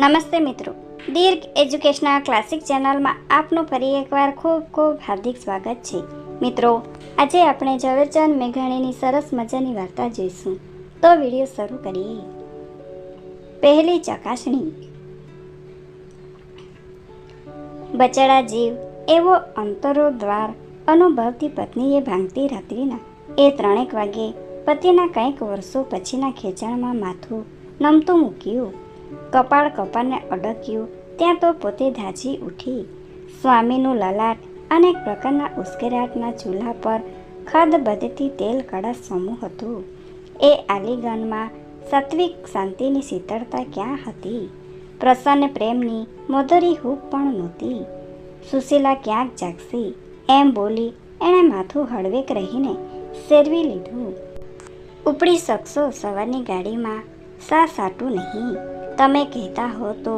નમસ્તે મિત્રો. દીર્ઘ educational classic ચેનલમાં આપનું ફરી એકવાર ખૂબ ખૂબ હાર્દિક સ્વાગત છે. મિત્રો, આજે આપણે ઝવેરચંદ મેઘાણીની સરસ મજાની વાર્તા જોઈશું. તો વીડિયો શરૂ કરીએ. પહેલી ચકાસણી. બચડા જીવ એવો અંતરો દ્વાર અનુભવતી પત્નીએ ભાંગતી રાત્રિના એ ત્રણેક વાગે પતિના કંઈક વર્ષો પછીના ખેંચાણમાં માથું નમતું મૂક્યું. કપાળ કપાળને અડક્યું. ત્યાં તો પોતે ધાજી ઉઠી. સ્વામીનું લલાટ અનેક પ્રકારના ઉશ્કેરાટના ચૂલા પર ખદ બધતી તેલ કડા સમૂહ હતું. એ આલિંગનમાં સાત્વિક શાંતિની શીતળતા ક્યાં હતી? પ્રસન્ન પ્રેમની મધુરી હૂપ પણ નહોતી. સુશીલા ક્યાંક જાગશી? એમ બોલી એણે માથું હળવેક રહીને શેરવી લીધું. ઉપડી શકશો સવારની ગાડીમાં? સા સાટું નહીં. તમે કહેતા હો તો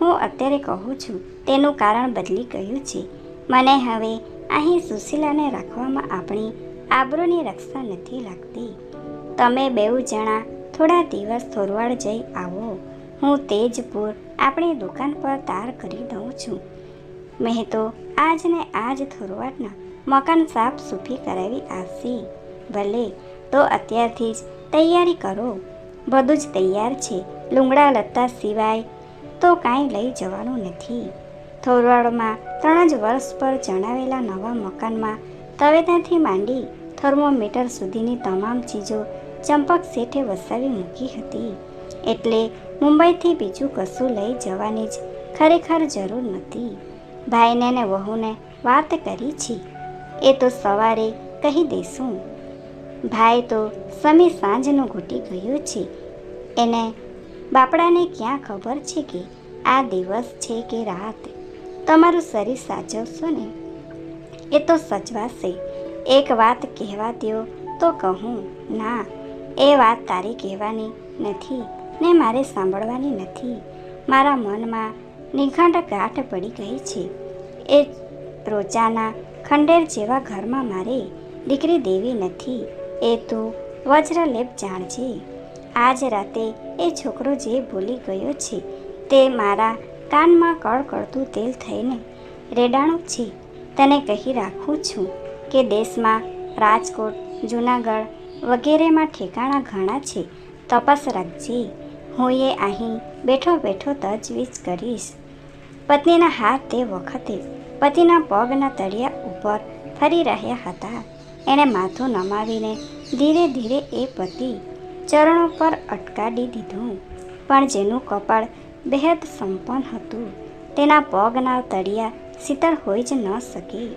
હું અત્યારે કહું છું, તેનું કારણ બદલી ગયું છે. મને હવે અહીં સુશીલાને રાખવામાં આપણી આબરૂની રક્ષા નથી લાગતી. તમે બેઉ જણા થોડા દિવસ થોરવાડ જઈ આવો. હું તેજપુર આપણી દુકાન પર તાર કરી દઉં છું. મેં તો આજ ને આજ થોરવાડના મકાન સાફ સૂફી કરાવી આવશે ભલે, તો અત્યારથી જ તૈયારી કરો. બધું જ તૈયાર છે. લુંગડા લત્તા સિવાય તો કાંઈ લઈ જવાનું નથી. થોરવાડમાં ત્રણ જ વર્ષ પર જણાવેલા નવા મકાનમાં તવેદાથી માંડી થર્મોમીટર સુધીની તમામ ચીજો ચંપક શેઠે વસાવી મૂકી હતી. એટલે મુંબઈથી બીજું કશું લઈ જવાની જ ખરેખર જરૂર નથી. ભાઈને ને વહુને વાત કરી છે. એ તો સવારે કહી દઈશું ભાઈ તો સમી સાંજનું ઘૂટી ગયું છે. એને બાપડાને ક્યાં ખબર છે કે આ દિવસ છે કે રાત? તમારું શરીર સાચવશો ને? એ તો સચવાશે. એક વાત કહેવા દ્યો તો કહું, ના, એ વાત તારી કહેવાની નથી ને મારે સાંભળવાની નથી. મારા મનમાં નિખંડ ગાંઠ પડી ગઈ છે. એ રોજાના ખંડેર જેવા ઘરમાં મારે દીકરી દેવી નથી. એ તું વજ્રલેપ જાણજે. આજ રાતે એ છોકરો જે ભૂલી ગયો છે, તે મારા કાનમાં કળકળતું તેલ થઈને રેડાણું છે. તને કહી રાખું છું કે દેશમાં રાજકોટ, જૂનાગઢ વગેરેમાં ઠેકાણા ઘણા છે. તપાસ રાખજે. હું એ અહીં બેઠો બેઠો તજવીજ કરીશ. પત્નીના હાથ તે વખતે પતિના પગના તળિયા ઉપર ફરી રહ્યા હતા. એણે માથું નમાવીને ધીરે ધીરે એ પતિ ચરણો પર અટકાડી દીધું. પણ જેનું કપાળ બેહદ સંપન્ન હતું, તેના પગના તળિયા શીતળ હોઈ જ ન શકે.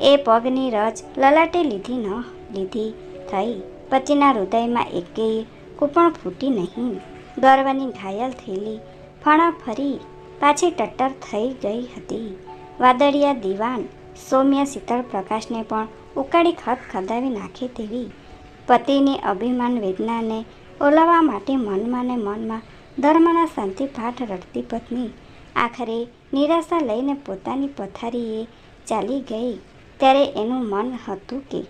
એ પગની રજ લલાટે લીધી ન લીધી થઈ. પતિના હૃદયમાં એકેય કૂપણ ફૂટી નહીં. ગર્વની ઘાયલ થયેલી ફણા ફરી પાછી ટટ્ટર થઈ ગઈ હતી. વાદળિયા દીવાન સૌમ્ય શીતળ પ્રકાશને પણ ઉકાળી ખત ખદાવી નાખે તેવી પતિની અભિમાન વેદનાને ઓલવવા માટે મનમાં ને મનમાં ધર્મના શાંતિપાઠ રડતી પત્ની આખરે નિરાશા લઈને પોતાની પથારીએ ચાલી ગઈ. ત્યારે એનું મન હતું કે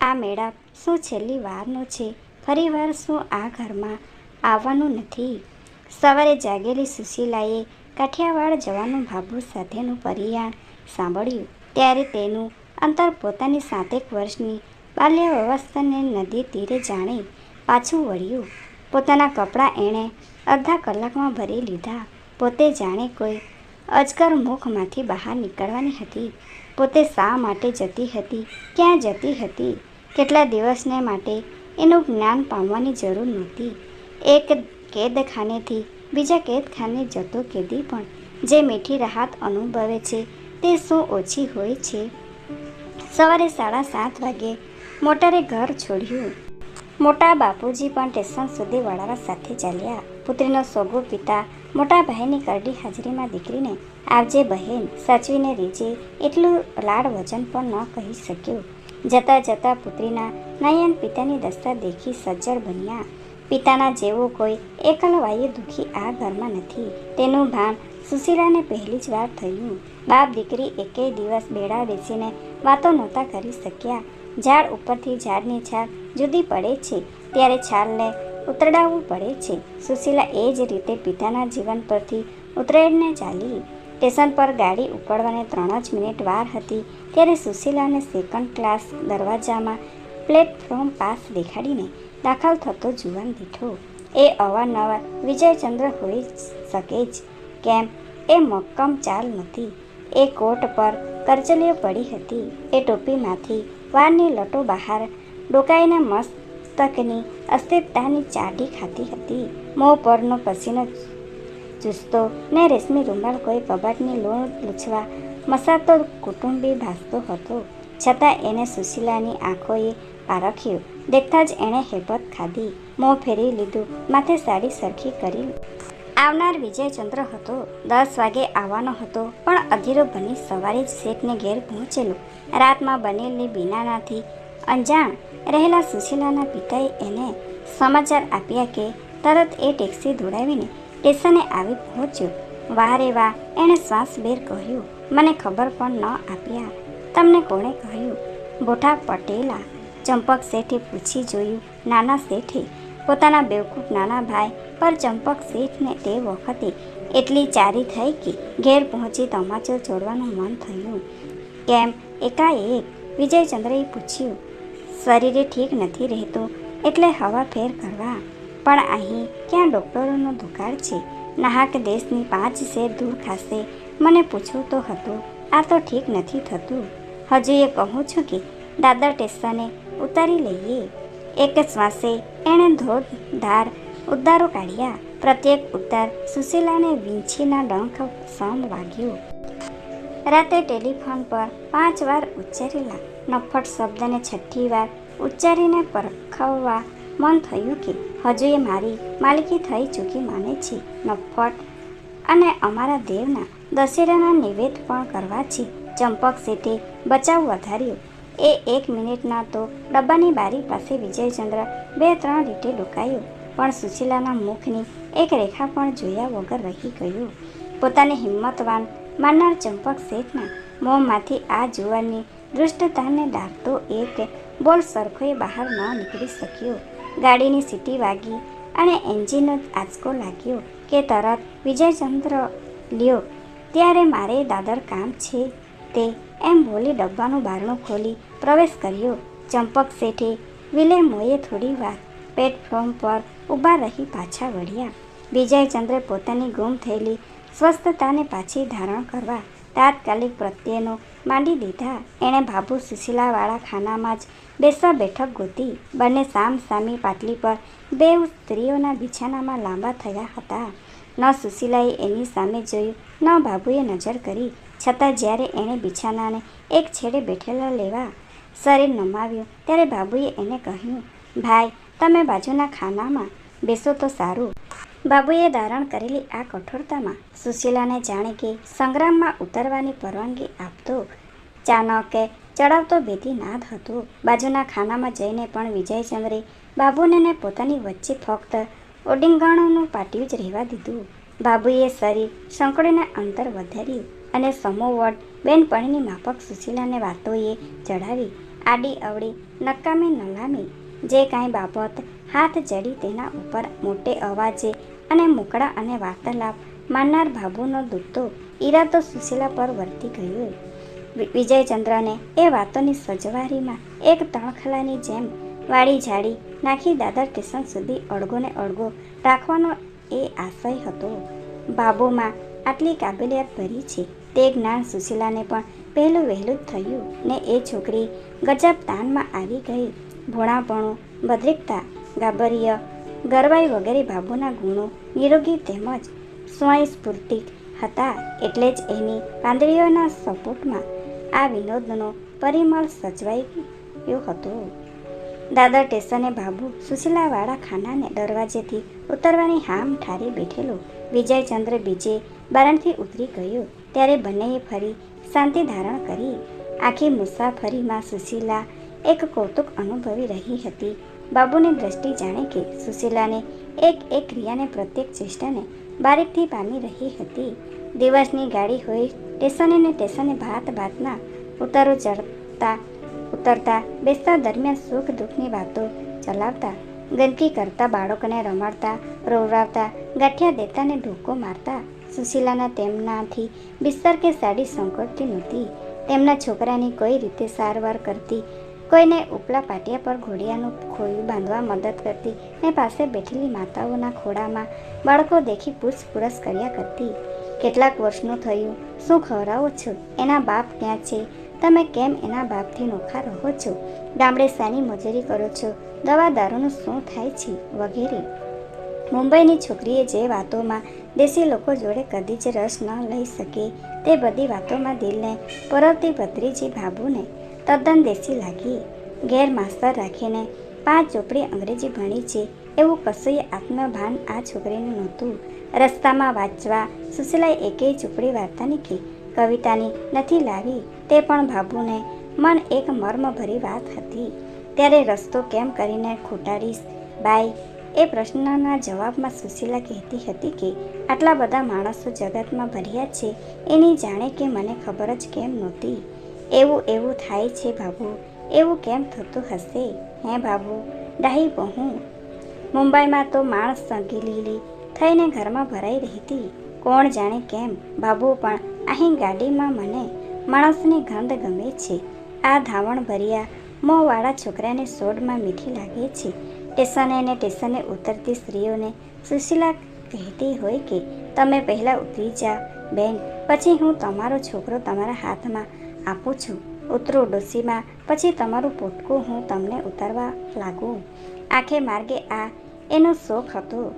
આ મેળાપ શું છેલ્લી વારનો છે? ફરીવાર શું આ ઘરમાં આવવાનું નથી? સવારે જાગેલી સુશીલાએ કાઠિયાવાડ જવાનું ભાભુ સાથેનું પરિયાણ સાંભળ્યું. ત્યારે તેનું અંતર પોતાની સાતેક વર્ષની બાલ્યાવસ્થાને નદી તીરે જાણે પાછું વળ્યું. પોતાના કપડાં એણે અડધા કલાકમાં ભરી લીધા. પોતે જાણે કોઈ અજગર મુખમાંથી બહાર નીકળવાની હતી. પોતે શા માટે જતી હતી? ક્યાં જતી હતી? કેટલા દિવસને માટે એનું જ્ઞાન પામવાની જરૂર નહોતી. એક કેદખાનેથી બીજા કેદખાને જતો કેદી પણ જે મીઠી રાહત અનુભવે છે તે શું ઓછી હોય છે? સવારે સાડા સાત વાગે મોટરે ઘર છોડ્યું. મોટા બાપુજી પણ સ્ટેશન સુધી વળાવા સાથે ચાલ્યા. પુત્રીનો સોગો પિતા, મોટા ભાઈની કરડી હાજરીમાં દીકરીને, આવજે બહેન, સાચવીને રીજે, એટલું લાડ વચન પણ ન કહી શક્યું. જતાં જતાં પુત્રીના નયન પિતાની દસ્તા દેખી સજ્જડ બન્યા. પિતાના જેવો કોઈ એકલવાયે દુઃખી આ ઘરમાં નથી. તેનું ભાન સુશીલાને પહેલી જ વાર થયું. બાપ દીકરી એકેય દિવસ બેડા બેસીને વાતો નહોતા કરી શક્યા. ઝાડ ઉપરથી ઝાડની છાલ જુદી પડે છે. ત્યારે છાલને ઉતરડાવવું પડે છે. સુશીલા એ જ રીતે પિતાના જીવન પરથી ઉતરેડને ચાલી. સ્ટેશન પર ગાડી ઉપડવાને ત્રણ જ મિનિટ વાર હતી. ત્યારે સુશીલાને સેકન્ડ ક્લાસ દરવાજામાં પ્લેટફોર્મ પાસ દેખાડીને દાખલ થતો જુવાન દીઠો. એ અવારનવાર વિજયચંદ્ર હોઈ શકે જ. કેમ? એ મક્કમ ચાલ નથી. એ કોટ પર કરચલીઓ પડી હતી. એ ટોપીમાંથી વારની લટો બહાર. ડોકાઈના મસ્તકની અસ્થિરતાની ચાટી ખાતી હતી. મોં પરનો પસીનો ચૂસતો ને રેશમી રૂમાલ કોઈ કબાટની લોણ લૂછવા મસાતો કુટુંબી ભાસતો હતો. છતાં એને સુશીલાની આંખોએ પારખ્યું. દેખતા જ એણે હેબત ખાધી. મોં ફેરી લીધું. માથે સાડી સરખી કરી આવનાર વિજયચંદ્ર હતો. દસ વાગે આવવાનો હતો, પણ અધીરો બની સવારે જ શેઠને ઘેર પહોંચેલો. રાતમાં બનેલી બીનાનાથી અંજાણ રહેલા સુશીલાના પિતાએ એને સમાચાર આપ્યા કે તરત એ ટેક્સી દોડાવીને સ્ટેશને આવી પહોંચ્યો. વારે વાહ, એણે શ્વાસભેર કહ્યું. મને ખબર પણ ન આપ્યા. તમને કોણે કહ્યું? બોઠા પટેલા ચંપક શેઠે પૂછી જોયું. નાના શેઠે? પોતાના બેવકૂફ નાના ભાઈ પર ચંપક શેઠને તે વખતે એટલી ચારી થઈ કે ઘેર પહોંચી તમાચો છોડવાનું મન થયું. કેમ? એકાએક વિજયચંદ્રએ પૂછ્યું, શરીરે ઠીક નથી રહેતું, એટલે હવા ફેર કરવા. પણ અહીં ક્યાં ડૉક્ટરોનો દુકાળ છે? નાહક દેશની પાંચ શેર દૂર ખાશે. મને પૂછવું તો હતું, આ તો ઠીક નથી થતું. હજુ એ કહું છું કે દાદર સ્ટેશને ઉતારી લઈએ. એક શ્વાસે એણે ધોધધાર ઉદ્દારો કાઢ્યા. પ્રત્યેક ઉદ્ધાર સુશીલાને વીંછીના ડંખ સમ વાગ્યો. રાતે ટેલિફોન પર પાંચ વાર ઉચ્ચારેલા નફટ શબ્દને છઠ્ઠી વાર ઉચ્ચારીને પરખવવા મન થયું કે હજુ એ મારી માલિકી થઈ ચૂકી માને છે, નફટ. અને અમારા દેવના દશેરાના નિવેદ પણ કરવા છે. ચંપક શેઠે બચાવ વધાર્યો. એ એક મિનિટના તો ડબ્બાની બારી પાસે વિજયચંદ્ર બે ત્રણ રીતે ડોકાયો. પણ સુશીલાના મુખની એક રેખા પણ જોયા વગર રહી ગયું. પોતાની હિંમતવાન માનનાર ચંપક શેઠના મોંમાંથી આ જુવાનની દૃષ્ટતાને ડાકતો એક બોલ સરખોએ બહાર ન નીકળી શક્યો. ગાડીની સીટી વાગી અને એન્જિનનો આંચકો લાગ્યો કે તરત વિજયચંદ્ર લ્યો, ત્યારે મારે દાદર કામ છે. તે એમ બોલી ડબ્બાનું બારણું ખોલી પ્રવેશ કર્યો. ચંપક શેઠે વિલેમોએ થોડી વાર પ્લેટફોર્મ પર ઊભા રહી પાછા વળ્યા. વિજયચંદ્રે પોતાની ગુમ થયેલી સ્વસ્થતાને પાછી ધારણ કરવા તાત્કાલિક પ્રત્યેનો માંડી દીધા. એણે બાબુ સુશીલાવાળા ખાનામાં જ બેસવા બેઠક ગોતી. બંને સામ સામી પાટલી પર બે સ્ત્રીઓના બિછાનામાં લાંબા થયા હતા. ન સુશીલાએ એની સામે જોયું, ન બાબુએ નજર કરી. છતાં જ્યારે એણે બિછાનાને એક છેડે બેઠેલા લેવા શરીર નમાવ્યું, ત્યારે બાબુએ એને કહ્યું, ભાઈ, તમે બાજુના ખાનામાં બેસો તો સારું. બાબુએ ધારણ કરેલી આ કઠોરતામાં સુશીલાને જાણે કે સંગ્રામમાં ઉતરવાની પરવાનગી આપતો ચાણકે ચડાવતો ભેદીનાદ હતો. બાજુના ખાનામાં જઈને પણ વિજયચંદ્રે બાબુને પોતાની વચ્ચે ફક્ત ઓડિંગાણોનું પાટિયું જ રહેવા દીધું. બાબુએ શરીર સંકળીને અંતર વધાર્યું અને સમોવડ બેનપણીની માફક સુશીલાને વાતોએ ચડાવી આડી અવળી નકામી નલામી જે કાંઈ બાબત હાથ જડી તેના ઉપર મોટે અવાજે અને મોકળા અને વાર્તાલાપ માનનાર બાબુનો દૂધતો ઈરાદો સુશીલા પર વર્તી ગયો. વિજયચંદ્રને એ વાતોની સજવારીમાં એક તણખલાની જેમ વાળી ઝાડી નાખી દાદર સ્ટેશન સુધી અડગો અળગો રાખવાનો એ આશય હતો. બાબુમાં આટલી કાબેલિયત ભરી છે, તે જ્ઞાન સુશીલાને પણ પહેલું વહેલું જ થયું ને એ છોકરી ગજબ તાનમાં આવી ગઈ. ભોળાપણું ભદ્રિકતા ગાબરીય ગરવાઈ વગેરે બાબુના ગુણો નિરોગી તેમજ સ્વયંસ્ફૂર્તિક હતા એટલે જ એની પાંદડીઓના સપોર્ટમાં આ વિનોદનો પરિમળ સચવાયો હતો. દાદર સ્ટેશને બાબુ સુશીલાવાળા ખાનાને દરવાજેથી ઉતરવાની હામ ઠારી બેઠેલો વિજયચંદ્ર બીજે બારણથી ઉતરી ગયો. ત્યારે બંનેએ ફરી શાંતિ ધારણ કરી. આખી મુસાફરીમાં સુશીલા એક કૌતુક અનુભવી રહી હતી. બાબુની દ્રષ્ટિ જાણે કે સુશીલાને એક એક ક્રિયાને પ્રત્યેક ચેષ્ટાને બારીકથી પામી રહી હતી. દિવસની ગાડી હોય સ્ટેશને ને સ્ટેશને ભાત ભાતના ઉતારો ચડતા, ઉતરતા, બેસતા દરમિયાન સુખ દુઃખની વાતો ચલાવતા, ગંદકી કરતા, બાળકોને રમાડતા, રોવરાવતા, ગાંઠિયા દેતા ને ઢોકો મારતા સુશીલાના તેમનાથી બિસ્તર કે સાડી સંકોચતી નહોતી. તેમના છોકરાની કોઈ રીતે સારવાર કરતી કોઈને ઉપલા પાટિયા પર ઘોડિયાનું ખોયું બાંધવા મદદ કરતી ને પાસે બેઠેલી માતાઓના ખોળામાં બાળકો દેખી પૂછપરછ કર્યા કરતી. કેટલાક વર્ષનું થયું. શું ખવડાવો છો? એના બાપ ક્યાં છે? તમે કેમ એના બાપથી નોખા રહો છો? ગામડે શાની મજૂરી કરો છો? દવા દારૂનું શું થાય છે વગેરે. મુંબઈની છોકરીએ જે વાતોમાં દેશી લોકો જોડે કદી જ રસ ન લઈ શકે તે બધી વાતોમાં દિલને પરવતી ભત્રીજી બાબુને તદ્દન દેશી લાગી. ઘેર માસ્તર રાખીને પાંચ ચોપડી અંગ્રેજી ભણી છે એવું કશુંય આત્મભાન આ છોકરીનું નહોતું. રસ્તામાં વાંચવા સુશીલાએ એકેય ચોપડી વાર્તાની કે કવિતાની નથી લાવી તે પણ બાબુને મન એક મર્મભરી વાત હતી. ત્યારે રસ્તો કેમ કરીને ખોટાડીશ? બાઈ, એ પ્રશ્નના જવાબમાં સુશીલા કહેતી હતી કે, આટલા બધા માણસો જગતમાં ભર્યા છે. એની જાણે કે મને ખબર જ કેમ નહોતી. એવું એવું થાય છે બાબુ. એવું કેમ થતું હશે? હે બાબુ, ડાહી બહુ. મુંબઈમાં તો માણસ સંગીલીલી થઈને ઘરમાં ભરાઈ રહેતી. કોણ જાણે કેમ? બાબુ પણ અહીં ગાડીમાં મને માણસની ગંધ ગમે છે. આ ધાવણ ભર્યા મોંવાળા છોકરાને સોડમાં મીઠી લાગે છે. સ્ટેશને ને સ્ટેશને ઉતરતી સ્ત્રીઓને સુશીલા કહેતી હોય કે, તમે પહેલાં ઉતરી જા, બેન. પછી હું તમારો છોકરો તમારા હાથમાં આપું છું. ઉતરો ડોસીમાં, પછી તમારું પોટકું હું તમને ઉતારવા લાગું. આખે માર્ગે આ એનો શોખ હતો.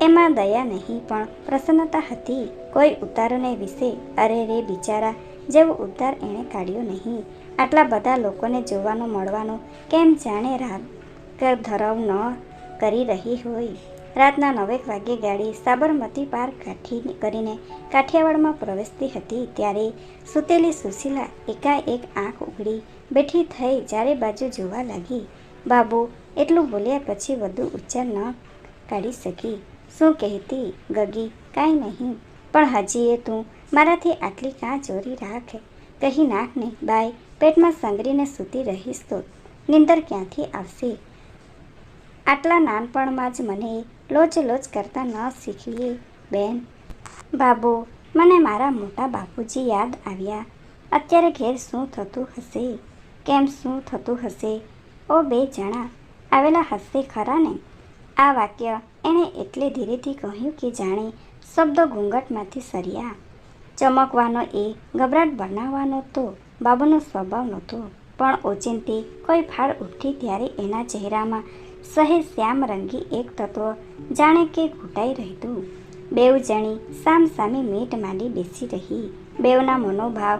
એમાં દયા નહીં, પણ પ્રસન્નતા હતી. કોઈ ઉતારને વિશે અરે રે બિચારા, જેવો ઉતાર એણે કાઢ્યો નહીં. આટલા બધા લોકોને જોવાનું, મળવાનું કેમ જાણે રાત ધરાવ ન કરી રહી હોય. રાતના નવેક વાગ્યે ગાડી સાબરમતી પાર કાઠી કરીને કાઠિયાવાડમાં પ્રવેશતી હતી ત્યારે સૂતેલી સુશીલા એકાએક આંખ ઉઘડી બેઠી થઈ ચારે બાજુ જોવા લાગી. બાબુ, એટલું બોલ્યા પછી વધુ ઉચ્ચાર ન કાઢી શકી. શું કહેતી ગગી? કાંઈ નહીં. પણ હજી એ તું મારાથી આટલી કાં ચોરી રાખ? કહી નાખને બાય, પેટમાં સંગરીને સૂતી રહીશ તો. નિંદર ક્યાંથી આવશે? આટલા નાનપણમાં જ મને લોચ લોચ કરતા ન શીખીએ, બેન. બાબુ, મને મારા મોટા બાપુજી યાદ આવ્યા. અત્યારે ઘેર શું થતું હશે? કેમ શું થતું હશે? ઓ બે જણા, આવેલા હશે ખરા ને? આ વાક્ય એણે એટલે ધીરેથી કહ્યું કે જાણે શબ્દો ઘૂંઘટમાંથી સર્યા. ચમકવાનો એ, ગભરાટ બનાવવાનો તો, બાબુનો સ્વભાવ નહોતો. પણ ઓચિંતી કોઈ ફાળ ઉઠી ત્યારે એના ચહેરામાં સહે શ્યામ રંગી એક તત્વ જાણે કે ઘૂંટાઈ રહેતું. બેવ જણી સામ સામે મીટ માંડી બેસી રહી. બેવના મનોભાવ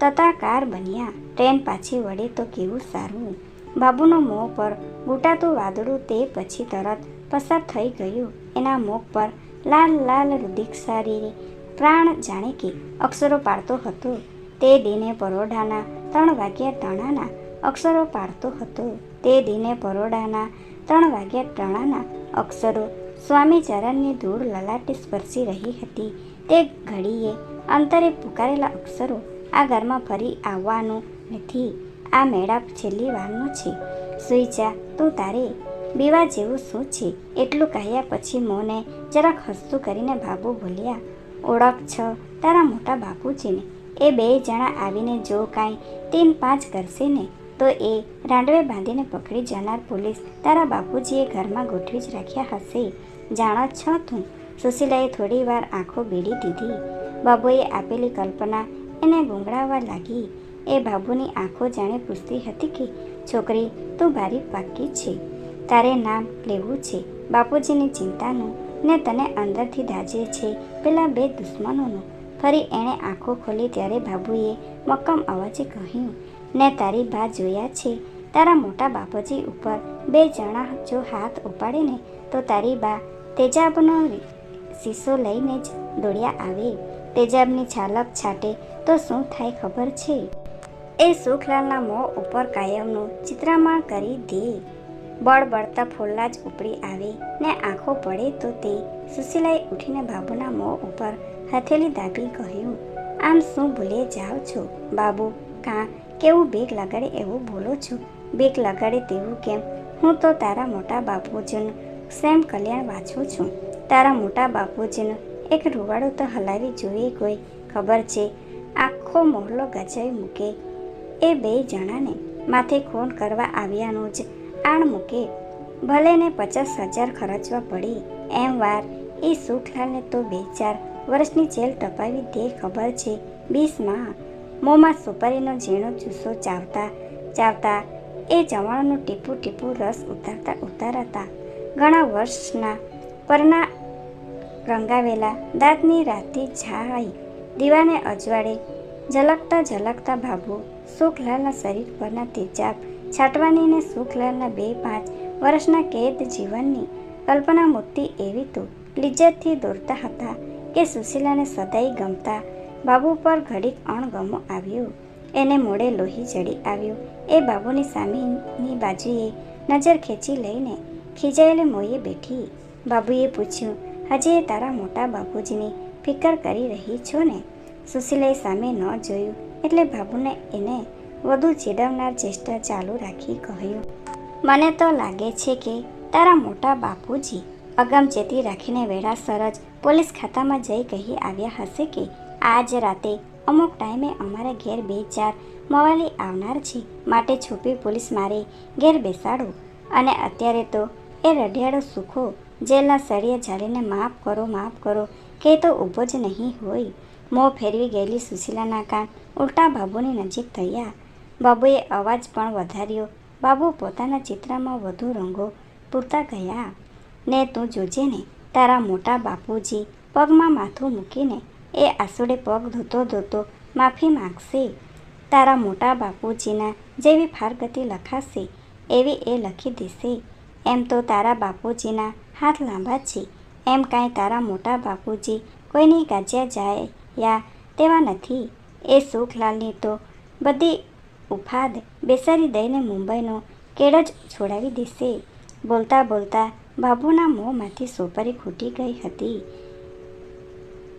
તતાકાર બન્યા. ટ્રેન પાછી વળે તો કેવું સારું. બાબુનો મોં પર ગૂંટાતું વાદળું તે પછી તરત પસાર થઈ ગયું. એના મોં પર લાલ લાલ રુદિક્ષારી પ્રાણ જાણે કે અક્ષરો પાડતો હતો. તે દિને પરોઢાના ત્રણ વાગ્યા તણાના અક્ષરો પાડતો હતો. તે દિને પરોડાના ત્રણ વાગ્યા ટાણાના અક્ષરો સ્વામી ચરણની ધૂળ લલાટે સ્પર્શી રહી હતી. તે ઘડીએ અંતરે પુકારેલા અક્ષરો આ ઘરમાં ફરી આવવાનું નથી. આ મેળાપ છેલ્લી વારનો છે. સુઈ જા તું તારે બીવા જેવું શું છે? એટલું કહ્યા પછી મોને જરાક હસતું કરીને બાબુ બોલ્યા, ઓળખ છ તારા મોટા બાપુજીને. એ બે જણા આવીને જો કાંઈ તીન પાંચ કરશે ને તો એ રાંડવે બાંધીને પકડી જનાર પોલીસ તારા બાપુજીએ ઘરમાં ગોઠવી જ રાખ્યા હશે. જાણો છો તું સુશીલાએ થોડી વાર આંખો બીડી દીધી. બાબુએ આપેલી કલ્પના એને ગુંગળાવવા લાગી. એ બાબુની આંખો જાણે પૂછતી હતી કે, છોકરી, તું ભારી પાકી છે. તારે નામ લેવું છે. બાપુજીની ચિંતાનું ને તને અંદરથી દાજે છે પેલા બે દુશ્મનોનું. ફરી એણે આંખો ખોલી ત્યારે બાબુએ મક્કમ અવાજે કહ્યું ને તારી બા જોયા છે. તારા મોટા બાપુજી ઉપર બે જણા જો હાથ ઉપાડે ને તો તારી બા તેજાબનો શીશો લઈને જ દોડ્યા આવે. તેજાબની છાલક છાટે, તો શું થાય ખબર છે? એ સુખલાલના મોં ઉપર કાયમનું ચિત્રામણ કરી દે. બળ બળતા ફોલ્લા જ ઉપડી આવે ને આંખો પડે તો તે સુશીલાએ ઉઠીને બાબુના મોં ઉપર હથેલી દાબી કહ્યું, આમ શું ભૂલે જાઓ છો? બાબુ, કાં કેવું બેગ લગાડે એવું બોલો છો. બેગ લગાડે તેવું કેમ? હું તો તારા મોટા બાપુજીનું સેમ કલ્યાણ વાંચું છું. તારા મોટા બાપુજીનું, એક રૂવાડું તો હલાવી જોઈએ કોઈ ખબર છે, આખો મોહલ્લો ગજાવી મૂકે. એ બે જણાને માથે ખૂન કરવા આવ્યાનું જ આણ મૂકે. ભલે ને પચાસ હજાર ખર્ચવા પડી. એમ વાર એ સુખલાલને તો બે ચાર વર્ષની જેલ ટપાવી દે ખબર છે. બીસમાં મોંમાં સુપારીનો ઝીણો જુસ્સો ચાવતા ચાવતા એ જવાનોનું ટીપું ટીપું રસ ઉતારતા ઉતારતા ઘણા વર્ષના પરના રંગાવેલા દાંતની રાતી છાઈ દીવાને અજવાળે ઝલકતા ઝલકતા ભાભુ સુખલાલના શરીર પરના તેજાબ છાંટવાની ને સુખલાલના બે પાંચ વર્ષના કેદ જીવનની કલ્પના મૂર્તિ એવી તો લિજ્જતથી દોરતા હતા કે સુશીલાને સદાય ગમતા બાબુ પર ઘડીક અણગમો આવ્યો. એને મોડે લોહી ચડી આવ્યું. એ બાબુની સામેની બાજુએ નજર ખેંચી લઈને ખીજાયેલી મોઈએ બેઠી. બાબુએ પૂછ્યું, હજી એ તારા મોટા બાપુજીની ફિકર કરી રહી છો ને? સુશીલે સામે ન જોયું એટલે બાબુને એને વધુ ચીડવનાર ચેષ્ટા ચાલુ રાખી કહ્યું, મને તો લાગે છે કે તારા મોટા બાપુજી અગમચેતી રાખીને વેળાસર જ પોલીસ ખાતામાં જઈ કહી આવ્યા હશે કે આજ રાતે અમુક ટાઈમે અમારા ઘેર બે ચાર મવાલી આવનાર છે. માટે છુપી પોલીસ મારે ઘેર બેસાડો. અને અત્યારે તો એ રઢિયાળો સુખો, જેલના સળિયા ઝાડીને માફ કરો માફ કરો, કે તો ઊભો જ નહીં હોય. મોં ફેરવી ગયેલી સુશીલાના કાન ઉલટા બાબુની નજીક થયા. બાબુએ અવાજ પણ વધાર્યો. બાબુ પોતાના ચિત્રમાં વધુ રંગો પૂરતા ગયા. ને તું જોજે ને, તારા મોટા બાપુજી પગમાં માથું મૂકીને એ આસુડે પગ ધોતો ધોતો માફી માગશે. તારા મોટા બાપુજીના જેવી ફારગતિ લખાશે, એવી એ લખી દેશે. એમ તો તારા બાપુજીના હાથ લાંબા છે. એમ કાંઈ તારા મોટા બાપુજી કોઈની ગાજ્યા જાય યા તેવા નથી. એ સુખલાલની તો બધી ઉફાદ બેસારી દઈને મુંબઈનો કેળ જ છોડાવી દેશે. બોલતા બોલતા બાબુના મોંમાંથી સોપારી ખૂટી ગઈ હતી.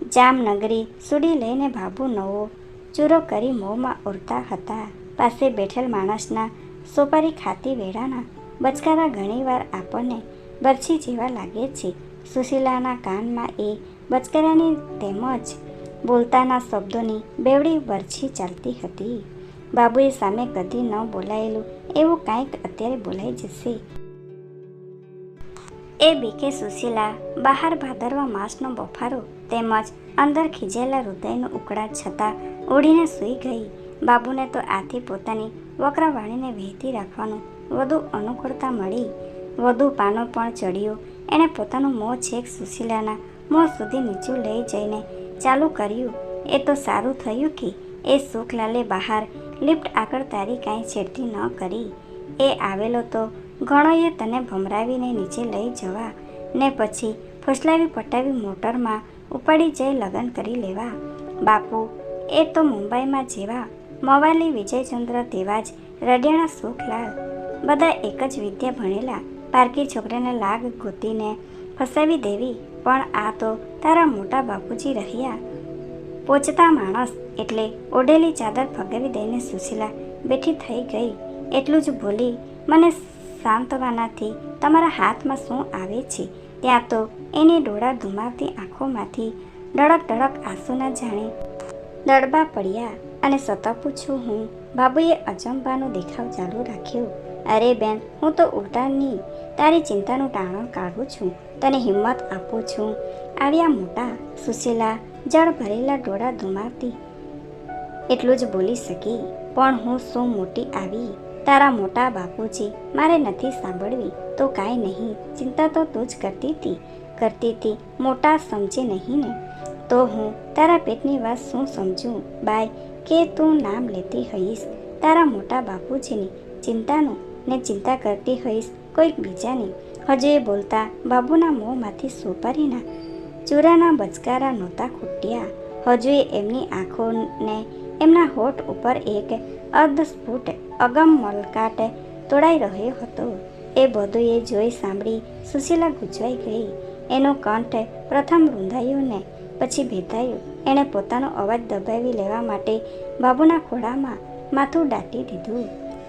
જામનગરી સુડી લઈને બાબુ નવો ચૂરો કરી મોંમાં ઉડતા હતા. પાસે બેઠેલ માણસના સોપારી ખાતી વેળાના બચકારા ઘણીવાર આપણને બરછી જેવા લાગે છે. સુશીલાના કાનમાં એ બચકારાની તેમજ બોલતાના શબ્દોની બેવડી બરછી ચાલતી હતી. બાબુએ સામે કદી ન બોલાયેલું એવું કાંઈક અત્યારે બોલાઈ જશે. એ બીકે સુશીલા બહાર ભાદરવા માસનો બફારો તેમજ અંદર ખીજેલા હૃદયનો ઉકળાટ છતાં ઉડીને સૂઈ ગઈ. બાબુને તો આથી પોતાની વક્રવાણીને વહેતી રાખવાનું વધુ અનુકૂળતા મળી. વધુ પાનો પણ ચડ્યો. એણે પોતાનું મોં છેક સુશીલાના મોં સુધી નીચું લઈ જઈને ચાલુ કર્યું. એ તો સારું થયું કે એ સુખલાલે બહાર લિફ્ટ આગળ તારી કાંઈ છેડતી ન કરી. એ આવેલો તો ઘણોએ તને ભમરાવીને નીચે લઈ જવા. ને પછી ફસલાવી પટાવી મોટરમાં ઉપાડી જઈ લગ્ન કરી લેવા. બાપુ, એ તો મુંબઈમાં જેવા મવાલી વિજયચંદ્ર તેવા જ રડિયાણા સુખલાલ બધા એક જ વિદ્યા ભણેલા. પારકી છોકરાને લાગ ગોતીને ફસાવી દેવી, પણ આ તો તારા મોટા બાપુજી રહ્યા. પોચતા માણસ એટલે ઓઢેલી ચાદર ફગાવી દઈને સુશીલા બેઠી થઈ ગઈ. એટલું જ બોલી, મને સાંતવાનાથી તમારા હાથમાં શું આવે છે? ત્યાં તો એની ડોળા ધુમાવતી આંખોમાંથી ડળક ડળક આંસુના જાણે દડબા પડ્યા અને સતત પૂછું હું બાબુએ અચંબાનો દેખાવ ચાલુ રાખ્યો? અરે બેન, હું તો ઉલટાની તારી ચિંતાનું ટાણું કાઢું છું. તને હિંમત આપું છું. આવ્યા મોટા સુશીલા જળ ભરેલા ડોળા ધુમાવતી. એટલું જ બોલી શકી, પણ હું શું મોટી આવી? તારા મોટા બાપુજી મારે નથી સાંભળવી. તો કાંઈ નહીં. ચિંતા તો તું જ કરતી હતી કરતી હતી. મોટા સમજે નહીં ને? તો હું, તારા પેટની વાત શું સમજું? બાય, કે તું નામ લેતી હઈશ? તારા મોટા બાપુજીની ચિંતાનું ને ચિંતા કરતી હઈશ કોઈક બીજાની? હજુ એ બોલતા બાબુના મોંમાંથી સોપારીના ચૂરાના બચકારા નહોતા ખૂટ્યા. હજુ એમની આંખોને એમના હોઠ ઉપર એક અર્ધસ્ફુટ અગમ મલકાટ તોડાઈ રહ્યો હતો. એ બધું એ જોઈ સાંભળી સુશીલા ગૂંચવાઈ ગઈ. એનો કંઠ પ્રથમ રૂંધાયો ને પછી ભેદાયો એણે પોતાનો અવાજ દબાવી લેવા માટે બાબુના ખોળામાં માથું દાટી દીધું.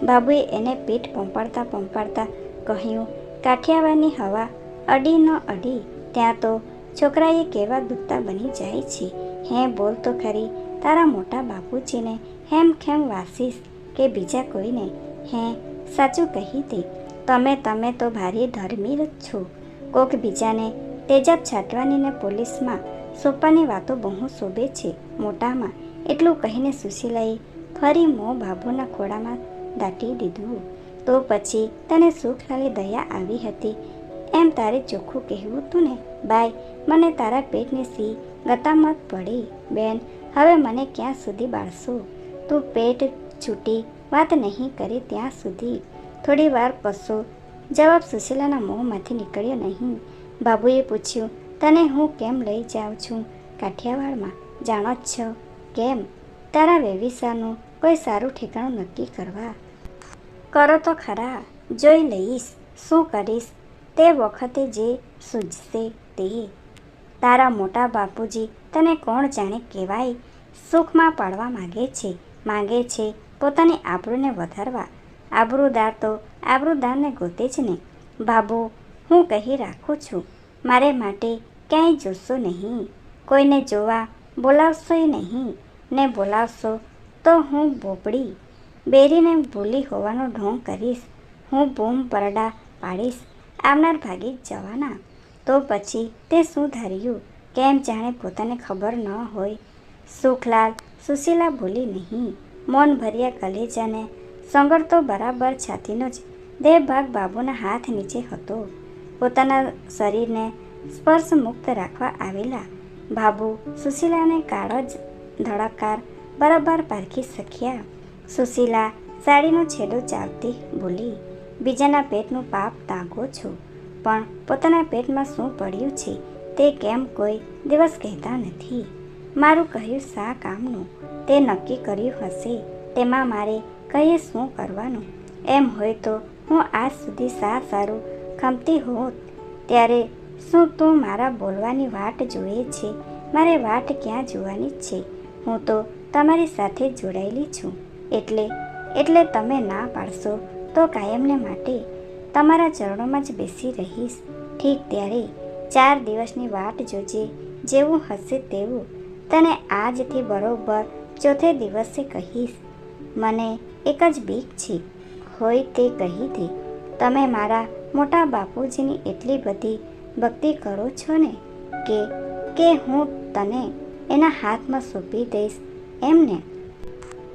બાબુએ એને પીઠ પંપાડતા પંપાડતા કહ્યું, કાઠિયાવાડની હવા અડી ન અડી, ત્યાં તો છોકરાએ કેવા દુખતા બની જાય છે. હે, બોલ તો ખરી, તારા મોટા બાપુજીને હેમ ખેમ વાસીસ કે બીજા કોઈને? હે, સાચું કહી દે. તમે તમે તો ભારે ધર્મી જ છો. કોક બીજાને તેજાબ છાંટવાનીને પોલીસમાં સોંપવાની વાતો બહુ શોભે છે મોટામાં. એટલું કહીને સુશીલાએ ફરી મોં બાબુના ખોળામાં દાટી દીધું. તો પછી તને સુખલાલી દયા આવી હતી. એમ તારે ચોખ્ખું કહેવું તું ને? બાય, મને તારા પેટની સી ગતામત પડી. બેન, હવે મને ક્યાં સુધી બાળશો? તું પેટ છૂટી વાત નહીં કરી ત્યાં સુધી. થોડી વાર કશો જવાબ સુશીલાના મોંમાંથી નીકળ્યો નહીં. બાબુએ પૂછ્યું, તને હું કેમ લઈ જાઉં છું? કાઠિયાવાડમાં જાણો જ છો. કેમ? તારા વેવિસાનું કોઈ સારું ઠેકાણું નક્કી કરવા. કરો તો ખરા. જોઈ લઈશ. શું કરીશ? તે વખતે જે સૂઝશે તે. તારા મોટા બાપુજી તને કોણ જાણે કહેવાય? સુખમાં પાડવા માગે છે. માગે છે પોતાની આબરૂને વધારવા. આબરૂદાર તો આબરૂદારને ગોતે જ ને. બાબુ હું કહી રાખું છું, મારે માટે ક્યાંય જોશો નહીં. કોઈને જોવા બોલાવશોય નહીં, ને બોલાવશો તો હું બોબડી. બેરીને ભૂલી હોવાનો ઢોંગ કરીશ, હું બૂમ પરડા પાડીશ આવનાર ભાગી જવાના. તો પછી તે શું ધાર્યું? કેમ જાણે પોતાને ખબર ન હોય. સુખલાલ, સુશીલા ભૂલી નહીં, મૌન ભર્યા કલેજાને સંગળતો બરાબર છાતીનો જ દેહ ભાગ બાબુના હાથ નીચે હતો. પોતાના શરીરને સ્પર્શ મુક્ત રાખવા આવેલા. બાબુ સુશીલાને કાળો જ ધડાકાર બરાબર પારખી શક્યા. સુશીલા સાડીનો છેડો ચાલતી બોલી, બીજાના પેટનું પાપ તાગો છો, પણ પોતાના પેટમાં શું પડ્યું છે તે કેમ કોઈ દિવસ કહેતા નથી. મારું કહ્યું શા કામનું? તે નક્કી કર્યું હશે. તેમાં મારે કહીએ શું કરવાનું? એમ હોય તો હું આજ સુધી સા સારું ખમતી હોત, ત્યારે શું તું મારા બોલવાની વાટ જોઈએ છે? મારે વાટ ક્યાં જોવાની છે? હું તો તમારી સાથે જોડાયેલી છું. એટલે એટલે તમે ના પાડશો તો કાયમને માટે તમારા ચરણોમાં જ બેસી રહીશ. ઠીક ત્યારે ચાર દિવસની વાટ જોજે, જેવું હશે તેવું તને આજથી બરોબર ચોથે દિવસે કહીશ. મને એક જ બીક છે. હોય તે કહી દે. તમે મારા મોટા બાપુજીની એટલી બધી ભક્તિ કરો છો ને કે કે હું તને એના હાથમાં સોંપી દઈશ એમને?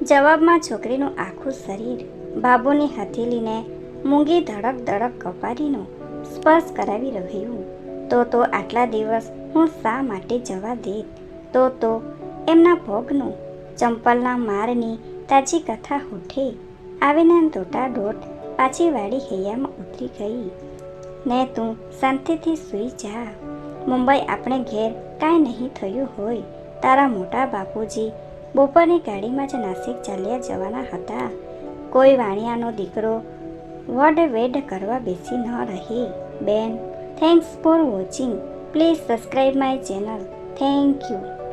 જવાબમાં છોકરીનું આખું શરીર બાબુની હથેલીને મૂંગી ધડક ધડક કપારીનો સ્પર્શ કરાવી રહ્યું. તો તો આટલા દિવસ હું શા માટે જવા દેત તો તો એમના ભોગનું ચંપલના મારની તાજી કથા હોઠે આવીને દોટા દોટ પાછી વાળી હૈયામાં ઉતરી ગઈ. ને તું શાંતિથી સૂઈ જા. મુંબઈ આપણે ઘેર કાંઈ નહીં થયું હોય. તારા મોટા બાપુજી બપોરની ગાડીમાં જ નાસિક ચાલ્યા જવાના હતા. કોઈ વાણિયાનો દીકરો વડ વેડ કરવા બેસી ન રહે. બેન, thanks for watching. Please subscribe my channel. Thank you.